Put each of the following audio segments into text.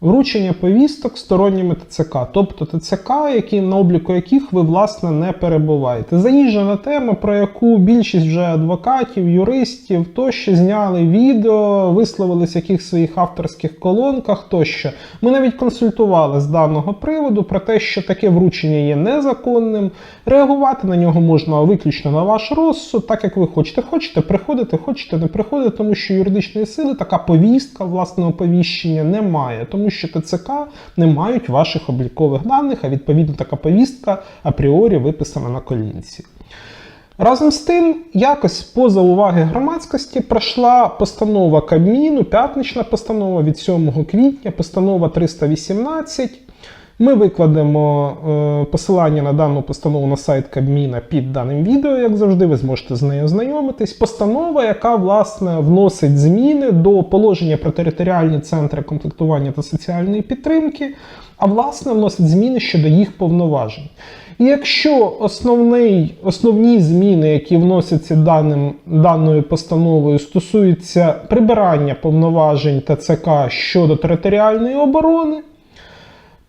Вручення повісток сторонніми ТЦК, тобто ТЦК, які, на обліку яких ви власне не перебуваєте. Заїжджена тема, про яку більшість вже адвокатів, юристів тощо зняли відео, висловились в яких своїх авторських колонках тощо. Ми навіть консультували з даного приводу про те, що таке вручення є незаконним. Реагувати на нього можна виключно на ваш розсуд, так як ви хочете. Хочете приходити, хочете не приходити, тому що юридичної сили така повістка власного оповіщення немає, тому що ТЦК не мають ваших облікових даних, а відповідно така повістка апріорі виписана на колінці. Разом з тим, якось поза уваги громадськості пройшла постанова Кабміну, п'ятнична постанова від 7 квітня, постанова 318. Ми викладемо е, посилання на дану постанову на сайт Кабміна під даним відео, як завжди, ви зможете з нею ознайомитись. Постанова, яка власне вносить зміни до положення про територіальні центри комплектування та соціальної підтримки, а власне вносить зміни щодо їх повноважень. І якщо основний, основні зміни, які вносяться даним, даною постановою, стосуються прибирання повноважень ТЦК щодо територіальної оборони,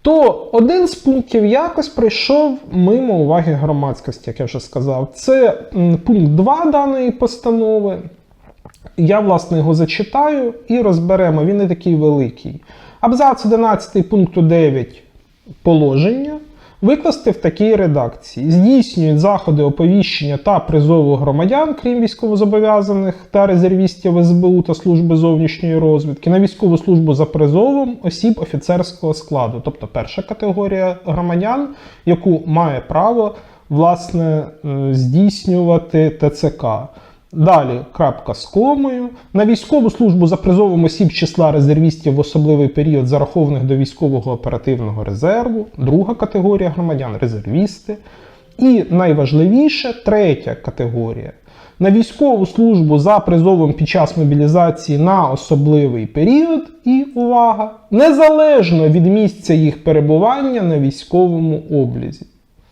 то один з пунктів якось пройшов мимо уваги громадськості, як я вже сказав. Це пункт 2 даної постанови. Я, власне, його зачитаю і розберемо. Він не такий великий. Абзац 11 пункту 9 положення викласти в такій редакції: здійснюють заходи оповіщення та призову громадян, крім військовозобов'язаних та резервістів СБУ та служби зовнішньої розвідки, на військову службу за призовом осіб офіцерського складу, тобто перша категорія громадян, яку має право власне е, здійснювати ТЦК. Далі крапка з комою. На військову службу за призовом осіб числа резервістів в особливий період, зарахованих до військового оперативного резерву. Друга категорія громадян резервісти. І найважливіше, третя категорія. На військову службу за призовом під час мобілізації на особливий період і увага, незалежно від місця їх перебування на військовому облізі.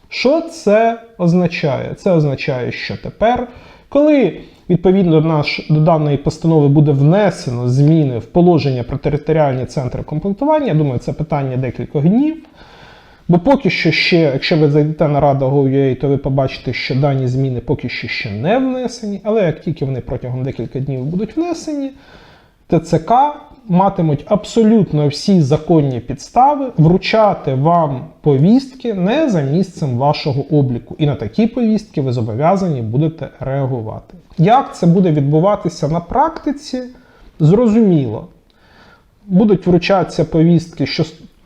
Що це означає? Це означає, що тепер, коли відповідно до, наш, до даної постанови буде внесено зміни в положення про територіальні центри комплектування, я думаю, це питання декількох днів. Бо поки що ще, якщо ви зайдете на Rada.gov.ua, то ви побачите, що дані зміни поки що ще не внесені, але як тільки вони протягом декілька днів будуть внесені, ТЦК матимуть абсолютно всі законні підстави вручати вам повістки не за місцем вашого обліку. І на такі повістки ви зобов'язані будете реагувати. Як це буде відбуватися на практиці, зрозуміло. Будуть вручатися повістки, що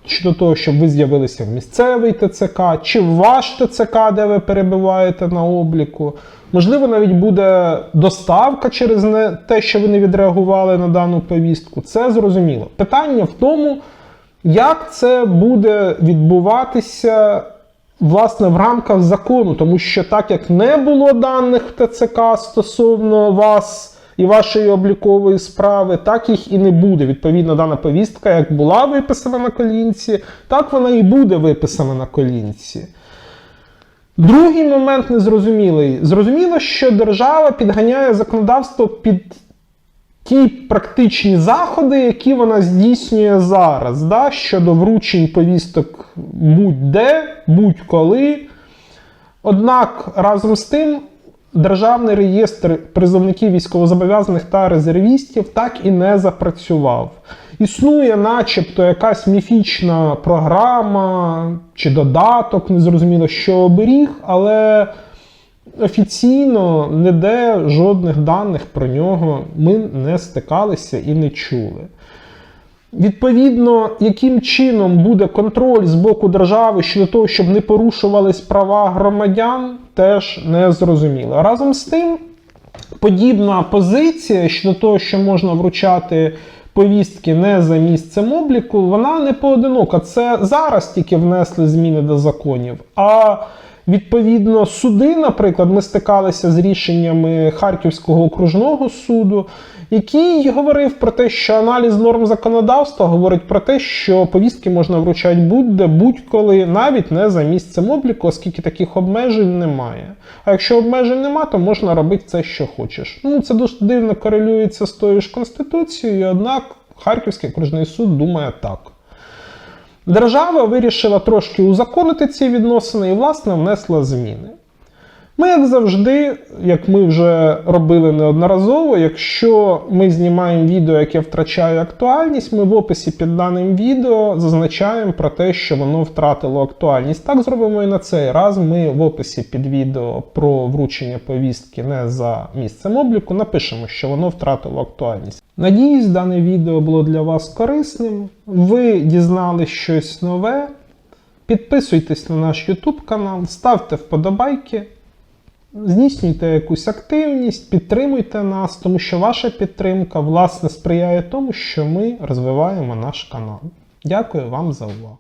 щодо того, щоб ви з'явилися в місцевий ТЦК, чи в ваш ТЦК, де ви перебуваєте на обліку. Можливо, навіть буде доставка через не те, що ви не відреагували на дану повістку. Це зрозуміло. Питання в тому, як це буде відбуватися власне в рамках закону, тому що так як не було даних в ТЦК стосовно вас і вашої облікової справи, так їх і не буде. Відповідно, дана повістка, як була виписана на колінці, так вона і буде виписана на колінці. Другий момент незрозумілий. Зрозуміло, що держава підганяє законодавство під ті практичні заходи, які вона здійснює зараз, да, щодо вручень повісток будь-де, будь-коли. Однак разом з тим. Державний реєстр призовників військовозобов'язаних та резервістів так і не запрацював. Існує, начебто, якась міфічна програма чи додаток, незрозуміло, що оберіг, але офіційно ніде жодних даних про нього ми не стикалися і не чули. Відповідно, яким чином буде контроль з боку держави щодо того, щоб не порушувались права громадян, теж не зрозуміло. Разом з тим, подібна позиція щодо того, що можна вручати повістки не за місцем обліку, вона не поодинока. Це зараз тільки внесли зміни до законів. А Відповідно, суди, наприклад, ми стикалися з рішеннями Харківського окружного суду, який говорив про те, що аналіз норм законодавства говорить про те, що повістки можна вручати будь-де, будь-коли, навіть не за місцем обліку, оскільки таких обмежень немає. А якщо обмежень немає, то можна робити це, що хочеш. Ну, це дуже дивно корелюється з тою ж конституцією, однак Харківський окружний суд думає так. Держава вирішила трошки узаконити ці відносини і, власне, внесла зміни. Ми, як завжди, як ми вже робили неодноразово, якщо ми знімаємо відео, яке втрачає актуальність, ми в описі під даним відео зазначаємо про те, що воно втратило актуальність. Так зробимо і на цей раз. Ми в описі під відео про вручення повістки не за місцем обліку напишемо, що воно втратило актуальність. Надіюсь, дане відео було для вас корисним. Ви дізнались щось нове. Підписуйтесь на наш YouTube канал, ставте вподобайки. Здійснюйте якусь активність, підтримуйте нас, тому що ваша підтримка власне сприяє тому, що ми розвиваємо наш канал. Дякую вам за увагу.